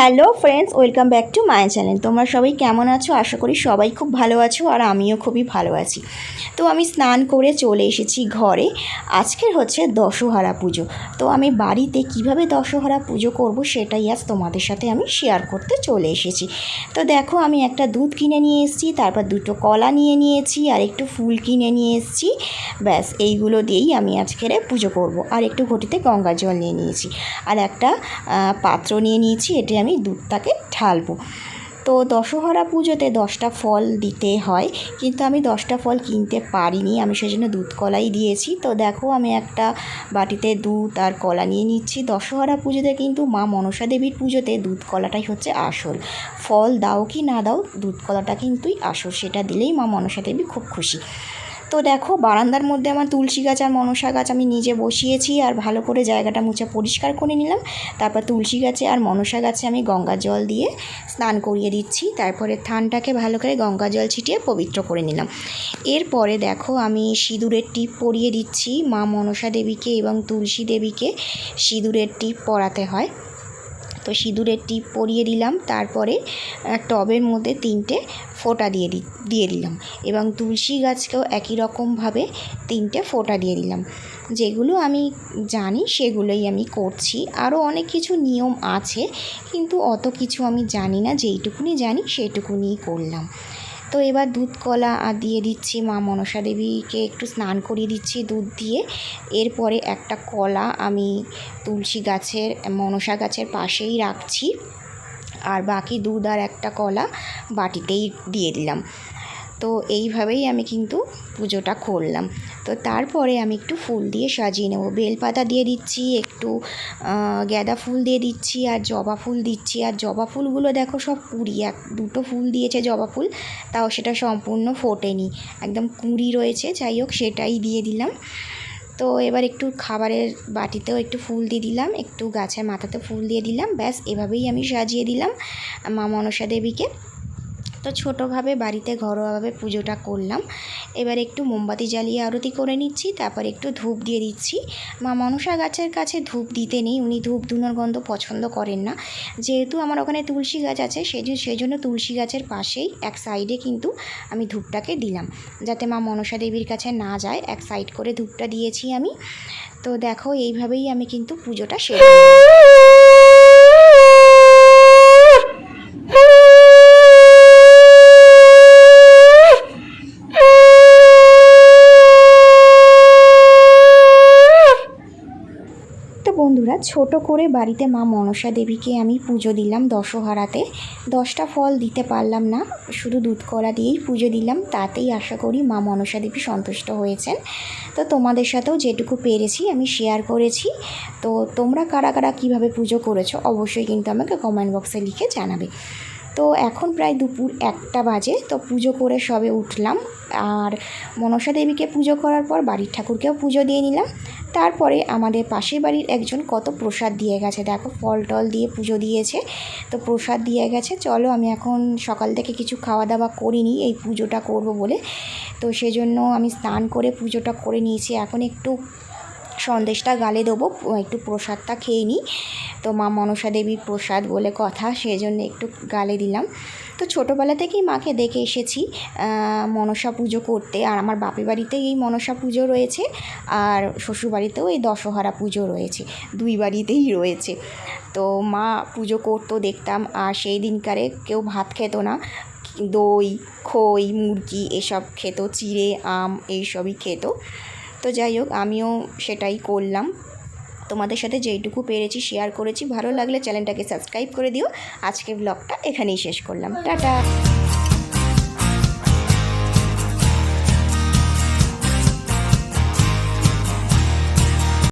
Hello friends, welcome back to my channel. তোমরা সবাই কেমন আছো? আশা করি সবাই খুব ভালো আছো আর আমিও খুবই ভালো আছি। তো আমি স্নান করে চলে এসেছি ঘরে। আজকের হচ্ছে দশহরা পুজো। তো আমি বাড়িতে কীভাবে দশহরা পুজো করব সেটাই আজ তোমাদের সাথে আমি শেয়ার করতে চলে এসেছি। তো দেখো, আমি একটা দুধ কিনে নিয়ে এসেছি, তারপর দুটো কলা নিয়ে নিয়েছি, আর একটু ফুল কিনে নিয়ে এসেছি। ব্যাস, এইগুলো দিয়েই আমি আজকের পুজো করব। আর একটু ঘটিতে গঙ্গা জল নিয়ে নিয়েছি। আর একটা পাত্র নিয়ে নিয়েছি এতে আমি দুধটাকে ঢালবো। তো দশহরা পুজোতে দশটা ফল দিতে হয়, কিন্তু আমি দশটা ফল কিনতে পারিনি। আমি সেজন্য দুধ কলাই দিয়েছি। তো দেখো আমি একটা বাটিতে দুধ আর কলা নিয়ে নিচ্ছি। দশহরা পুজোতে কিন্তু মা মনসা দেবীর পুজোতে দুধ কলাটাই হচ্ছে আসল। ফল দাও কি না দাও, দুধ কলাটা কিন্তুই আসল। সেটা দিলেই মা মনসা দেবী খুব খুশি। তো দেখো, বারান্দার মধ্যে আমার তুলসী গাছ আর মনসা গাছ আমি নিজে বসিয়েছি আর ভালো করে জায়গাটা মুছে পরিষ্কার করে নিলাম। তারপর তুলসী গাছে আর মনসা গাছে আমি গঙ্গা জল দিয়ে স্নান করিয়ে দিচ্ছি। তারপরে থানটাকে ভালো করে গঙ্গা জল ছিটিয়ে পবিত্র করে নিলাম। এরপরে দেখো, আমি সিঁদুরের টিপ পরিয়ে দিচ্ছি। মা মনসা দেবীকে এবং তুলসী দেবীকে সিঁদুরের টিপ পরাতে হয়। তো সিঁদুরের টিপ পরিয়ে দিলাম, তারপরে টবের মধ্যে তিনটে ফোঁটা দিয়ে দিয়ে দিলাম এবং তুলসী গাছকেও একই রকমভাবে তিনটে ফোঁটা দিয়ে দিলাম। যেগুলো আমি জানি সেগুলোই আমি করছি। আরও অনেক কিছু নিয়ম আছে, কিন্তু অত কিছু আমি জানি না, যেইটুকুনি জানি সেইটুকুনিই করলাম। তো এবার দুধ কলা আর দিয়ে দিচ্ছি মা মনসা দেবীকে একটু স্নান করিয়ে দিচ্ছি দুধ দিয়ে। এরপরে একটা কলা আমি তুলসী গাছের, মনসা গাছের পাশেই রাখছি। আর বাকি দুধ আর একটা কলা বাটিতেই দিয়ে দিলাম। তো এইভাবেই আমি কিন্তু পুজোটা করলাম। তো তারপরে আমি একটু ফুল দিয়ে সাজিয়ে নেব। বেলপাতা দিয়ে দিচ্ছি, একটু গাঁদা ফুল দিয়ে দিচ্ছি আর জবা ফুল দিচ্ছি। আর জবা ফুলগুলো দেখো সব কুড়ি, এক, দুটো ফুল দিয়েছে জবা ফুল, তাও সেটা সম্পূর্ণ ফোটেনি। একদম কুঁড়ি রয়েছে, যাই হোক সেটাই দিয়ে দিলাম। তো এবার একটু খাবারের বাটিতেও একটু ফুল দিয়ে দিলাম, একটু গাছের মাথাতে ফুল দিয়ে দিলাম, ব্যাস এভাবেই আমি সাজিয়ে দিলাম মা মনসা দেবীকে তো ছোটোভাবে বাড়িতে ঘরোয়াভাবে পুজোটা করলাম। এবার একটু মোমবাতি জ্বালিয়ে আরতি করে নিচ্ছি, তারপর একটু ধূপ দিয়ে দিচ্ছি। মা মনসা গাছের কাছে ধূপ দিতে নেই, উনি ধূপ ধুনোর গন্ধ পছন্দ করেন না। যেহেতু আমার ওখানে তুলসী গাছ আছে সেই সেই জন্য তুলসী গাছের পাশেই এক সাইডে কিন্তু আমি ধূপটাকে দিলাম। যাতে মা মনসা দেবীর কাছে না যায়, এক সাইড করে ধূপটা দিয়েছি আমি। তো দেখো, এইভাবেই আমি কিন্তু পুজোটা সেরে বন্ধুরা, ছোট করে বাড়িতে মা মনসা দেবীকে আমি পুজো দিলাম দশহারাতে। দশটা ফল দিতে পারলাম না, শুধু দুধ কলা দিয়েই পুজো দিলাম, তাতেই আশা করি মা মনসা দেবী সন্তুষ্ট হয়েছেন। তো তোমাদের সাথেও যেটুকু পেরেছি, আমি শেয়ার করেছি। তো তোমরা কারা কারা কীভাবে পুজো করেছ, অবশ্যই কিন্তু আমাকে কমেন্ট বক্সে লিখে জানাবে। তো এখন প্রায় দুপুর একটা বাজে, তো পুজো করে সবে উঠলাম। আর মনসা দেবীকে পুজো করার পর বাড়ির ঠাকুরকেও পুজো দিয়ে নিলাম। তারপরে আমাদের পাশের বাড়ির একজন কত প্রসাদ দিয়ে গেছে, দেখো ফল টল দিয়ে পুজো দিয়েছে। তো প্রসাদ দিয়ে গেছে, চলো আমি এখন সকাল থেকে কিছু খাওয়া দাওয়া করিনি এই পুজোটা করব বলে। তো সেজন্য আমি স্নান করে পুজোটা করে নিয়েছি। এখন একটু সন্দেশটা গালে দেবো, একটু প্রসাদটা খেয়ে নিই। তো মা মনসা দেবীর প্রসাদ বলে কথা সেই জন্য একটু গালে দিলাম। তো ছোটোবেলা থেকেই মাকে দেখে এসেছি মনসা পুজো করতে। আর আমার বাপের বাড়িতেই এই মনসা পুজো রয়েছে, আর শ্বশুরবাড়িতেও এই দশহরা পুজো রয়েছে, দুই বাড়িতেই রয়েছে। তো মা পুজো করতো, দেখতাম, আর সেই দিনকারে কেউ ভাত খেত না। দই, খই, মুরগি, এসব খেত, চিড়ে, আম, এইসবই খেত। তো যাই হোক, আমিও সেটাই করলাম। তোমাদের সাথে যেইটুকু পেরেছি শেয়ার করেছি, ভালো লাগলে চ্যানেলটাকে সাবস্ক্রাইব করে দিও। আজকে ব্লগটা এখানেই শেষ করলাম। টাটা!